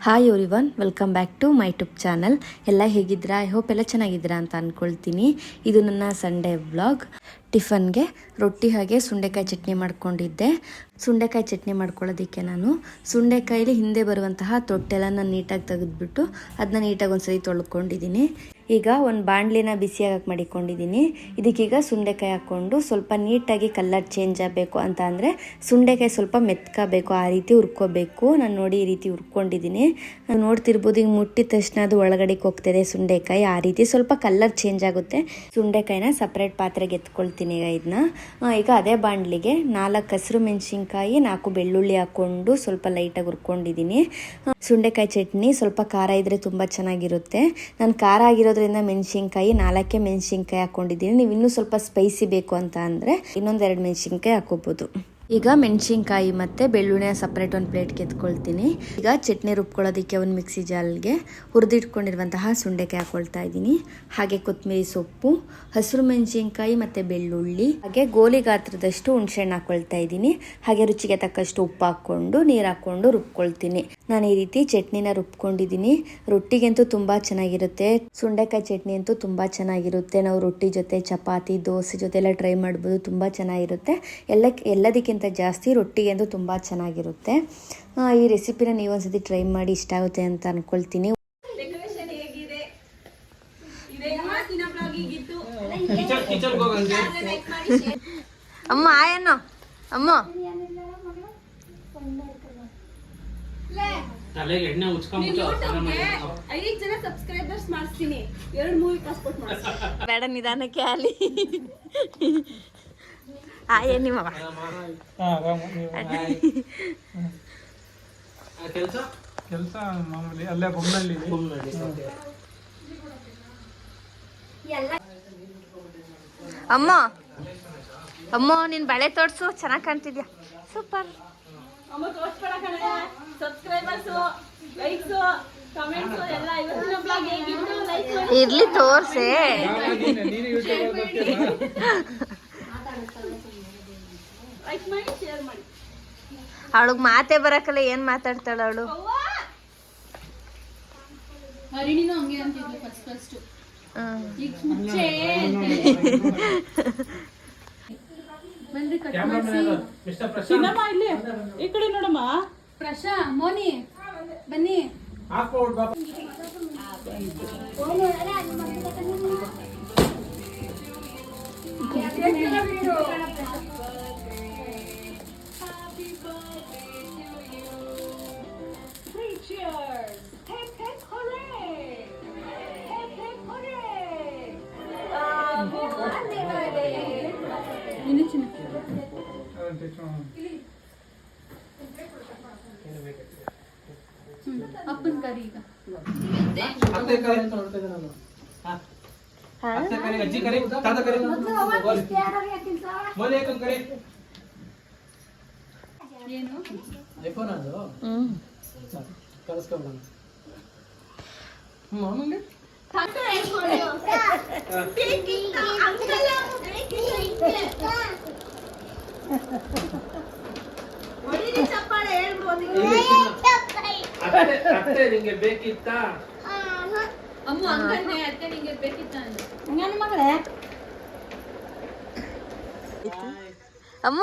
Hi everyone welcome back to my tube channel ಎಲ್ಲ ಹೇಗಿದ್ದೀರಾ? I hope ಎಲ್ಲ ಚೆನ್ನಾಗಿದ್ದೀರಾ ಅಂತ ಅಂದ್ಕೊಳ್ತೀನಿ ಇದು ನನ್ನ ಸಂಡೇ ವ್ಲಾಗ್ ಟಿಫನ್ಗೆ ರೊಟ್ಟಿ ಹಾಗೆ ಸುಂಡೆಕಾಯಿ ಚಟ್ನಿ ಮಾಡ್ಕೊಂಡಿದ್ದೆ. ಸುಂಡೆಕಾಯಿ ಚಟ್ನಿ ಮಾಡ್ಕೊಳ್ಳೋದಕ್ಕೆ ನಾನು ಸುಂಡೆಕಾಯಿಲಿ ಹಿಂದೆ ಬರುವಂತಹ ತೊಟ್ಟೆಲ್ಲ ನಾನು ನೀಟಾಗಿ ತೆಗೆದುಬಿಟ್ಟು ಅದನ್ನ ನೀಟಾಗಿ ಒಂದ್ಸರಿ ತೊಳ್ಕೊಂಡಿದ್ದೀನಿ. ಈಗ ಒಂದು ಬಾಣಲಿನ ಬಿಸಿಯಾಗಿ ಮಾಡಿಕೊಂಡಿದ್ದೀನಿ. ಇದಕ್ಕೀಗ ಸುಂಡೆಕಾಯಿ ಹಾಕ್ಕೊಂಡು ಸ್ವಲ್ಪ ನೀಟಾಗಿ ಕಲರ್ ಚೇಂಜ್ ಆಗಬೇಕು ಅಂತ ಅಂದರೆ ಸುಂಡೆಕಾಯಿ ಸ್ವಲ್ಪ ಮೆತ್ಕಬೇಕು, ಆ ರೀತಿ ಹುರ್ಕೋಬೇಕು. ನಾನು ನೋಡಿ ಈ ರೀತಿ ಹುರ್ಕೊಂಡಿದ್ದೀನಿ. ನೋಡ್ತಿರ್ಬೋದು ಈಗ ಮುಟ್ಟಿದ ತಕ್ಷಣ ಅದು ಒಳಗಡೆಗೆ ಹೋಗ್ತದೆ ಸುಂಡೆಕಾಯಿ, ಆ ರೀತಿ ಸ್ವಲ್ಪ ಕಲರ್ ಚೇಂಜ್ ಆಗುತ್ತೆ. ಸುಂಡೆಕಾಯಿನ ಸಪ್ರೇಟ್ ಪಾತ್ರೆಗೆ ಎತ್ಕೊಳ್ತೀನಿ. ಈಗ ಇದನ್ನ ಈಗ ಅದೇ ಬಾಂಡ್ಲಿಗೆ ನಾಲ್ಕು ಹಸಿರು ಮೆಣಸಿನ್ಕಾಯಿ, ನಾಲ್ಕು ಬೆಳ್ಳುಳ್ಳಿ ಹಾಕ್ಕೊಂಡು ಸ್ವಲ್ಪ ಲೈಟಾಗಿ ಹುರ್ಕೊಂಡಿದ್ದೀನಿ ಸುಂಡೆಕಾಯಿ ಚಟ್ನಿ ಸ್ವಲ್ಪ ಖಾರ ಇದ್ದರೆ ತುಂಬ ಚೆನ್ನಾಗಿರುತ್ತೆ. ನಾನು ಖಾರ ಆಗಿರೋದ್ರಿಂದ ಮೆಣಸಿನ್ಕಾಯಿ, ನಾಲ್ಕೇ ಮೆಣಸಿನ್ಕಾಯಿ ಹಾಕ್ಕೊಂಡಿದ್ದೀನಿ ನೀವು ಇನ್ನೂ ಸ್ವಲ್ಪ ಸ್ಪೈಸಿ ಬೇಕು ಅಂತ ಅಂದರೆ ಇನ್ನೊಂದೆರಡು ಮೆಣಸಿನ್ಕಾಯಿ ಹಾಕೋಬೋದು. ಈಗ ಮೆಣಸಿನ್ಕಾಯಿ ಮತ್ತು ಬೆಳ್ಳುಳ್ಳಿನ ಸಪ್ರೇಟ್ ಒಂದು ಪ್ಲೇಟ್ಗೆ ಎತ್ಕೊಳ್ತೀನಿ ಈಗ ಚಟ್ನಿ ರುಬ್ಕೊಳ್ಳೋದಕ್ಕೆ ಒಂದು ಮಿಕ್ಸಿ ಜಾಲ್ಗೆ ಹುರಿದಿಟ್ಕೊಂಡಿರುವಂತಹ ಸುಂಡೆಕಾಯಿ ಹಾಕೊಳ್ತಾ ಇದ್ದೀನಿ. ಹಾಗೆ ಕೊತ್ತಂಬರಿ ಸೊಪ್ಪು, ಹಸಿರು ಮೆಣಸಿನ್ಕಾಯಿ ಮತ್ತು ಬೆಳ್ಳುಳ್ಳಿ, ಹಾಗೆ ಗೋಲಿ ಗಾತ್ರದಷ್ಟು ಹುಣಸೆಹಣ್ಣು ಹಾಕೊಳ್ತಾ ಇದ್ದೀನಿ. ಹಾಗೆ ರುಚಿಗೆ ತಕ್ಕಷ್ಟು ಉಪ್ಪು ಹಾಕ್ಕೊಂಡು, ನೀರು ಹಾಕ್ಕೊಂಡು ರುಬ್ಕೊಳ್ತೀನಿ. ನಾನು ಈ ರೀತಿ ಚಟ್ನಿನ ರುಬ್ಕೊಂಡಿದ್ದೀನಿ. ರೊಟ್ಟಿಗಂತೂ ತುಂಬ ಚೆನ್ನಾಗಿರುತ್ತೆ. ಸುಂಡೆಕಾಯಿ ಚಟ್ನಿ ಅಂತೂ ತುಂಬ ಚೆನ್ನಾಗಿರುತ್ತೆ. ನಾವು ರೊಟ್ಟಿ ಜೊತೆ, ಚಪಾತಿ, ದೋಸೆ ಜೊತೆ ಎಲ್ಲ ಟ್ರೈ ಮಾಡ್ಬೋದು. ತುಂಬ ಚೆನ್ನಾಗಿರುತ್ತೆ. ಎಲ್ಲ ಎಲ್ಲದಕ್ಕಿಂತ ಜಾಸ್ತಿ ರೊಟ್ಟಿಗೆ ಅಂತೂ ತುಂಬ ಚೆನ್ನಾಗಿರುತ್ತೆ. ಆ, ಈ ರೆಸಿಪಿನ ನೀವು ಒಂದ್ಸತಿ ಟ್ರೈ ಮಾಡಿ ಇಷ್ಟ ಆಗುತ್ತೆ ಅಂತ ಲೈಕ್ ಅಮ್ಮ ಆಯನೋ ಅಮ್ಮ. ತಲೆಗೆ ಎಣ್ಣೆ ನೀನ್ ಉಚ್ಕೊಂಡ್ಬಿಟ್ಟು ಯೂಟ್ಯೂಬ್ಗೆ ಜನ ಸಬ್ಸ್ಕ್ರೈಬರ್ಸ್ ಮಾಡಿಸ್ತೀನಿ. ಎರಡು ಮೂವಿ ಪಾಸ್ಪೋರ್ಟ್ ಮಾಡಿಸ್ತೀನಿ. ಬೇಡ ನಿಧಾನಕ್ಕೆ ಅಲ್ಲಿ ಆಯ ನಿಮ್ಮವ ಕೆಲಸ ಕೆಲಸ ಮಾಮೂಲಿ ಅಲ್ಲೇ ಬೊಮ್ಮನಲ್ಲಿ ಅಮ್ಮ ಅಮ್ಮ ನಿನ್ ಬಳೆ ತೋರ್ಸು ಚೆನ್ನಾಗಿ ಕಾಣ್ತಿದ್ಯಾ? ಸೂಪರ್ ಅಮ್ಮ ತೋರ್ಸ್ಬೇಡ ಕಣೆ. ಸಬ್ಸ್ಕ್ರೈಬರ್ಸ್ ಲೈಕ್ಸ್ ಇರ್ಲಿ ತೋರ್ಸೆ. ಲೈಕ್ ಮಾಡಿ ಶೇರ್ ಮಾಡಿ ಅವಳಿಗೆ ಮಾತೇ ಬರಕಲ್ಲ ಏನ್ ಮಾತಾಡ್ತಾಳ ಅವಳು? ಅವ್ವ! ಹರಿಣಿನೂ ಹಂಗೆ ಅಂತಿದ್ಲು ಫಸ್ಟ್ ಫಸ್ಟ್ ಈಗ ಮುಚ್ಚೆ ಬಂದ್ರಿ ಕಟ್ ಮಾಡಿಸಿ. ಮಿಸ್ಟರ್ ಪ್ರಶಾಂತ್. ಚಿನ್ನಮ್ಮ ಇಲ್ಲಿ. ಈ ಕಡೆ ನೋಡಮ್ಮ. ಪ್ರಶಾ ಮೋನಿ ಬನ್ನಿ. अपन करेगा। आपसे करेगा तो रुपए देना हाँ। आपसे हाँ। करेगा जी करेगा दादा करेगा। मतलब आवाज़ तैयार है कि सारा बोले एक करे। ये नो। देखो ना जो हम्म। कर्ज कम ना मामूँगे थक रहे हाँ। हो। हाँ। ठीक है। ಅತ್ತೆ ನಿಂಗೆ ಬೇಕಿತ್ತಾ? ಅಮ್ಮ ಅತ್ತೆ ನಿಂಗೆ ಬೇಕಿತ್ತ ಅಂದೆ. ಅಮ್ಮ.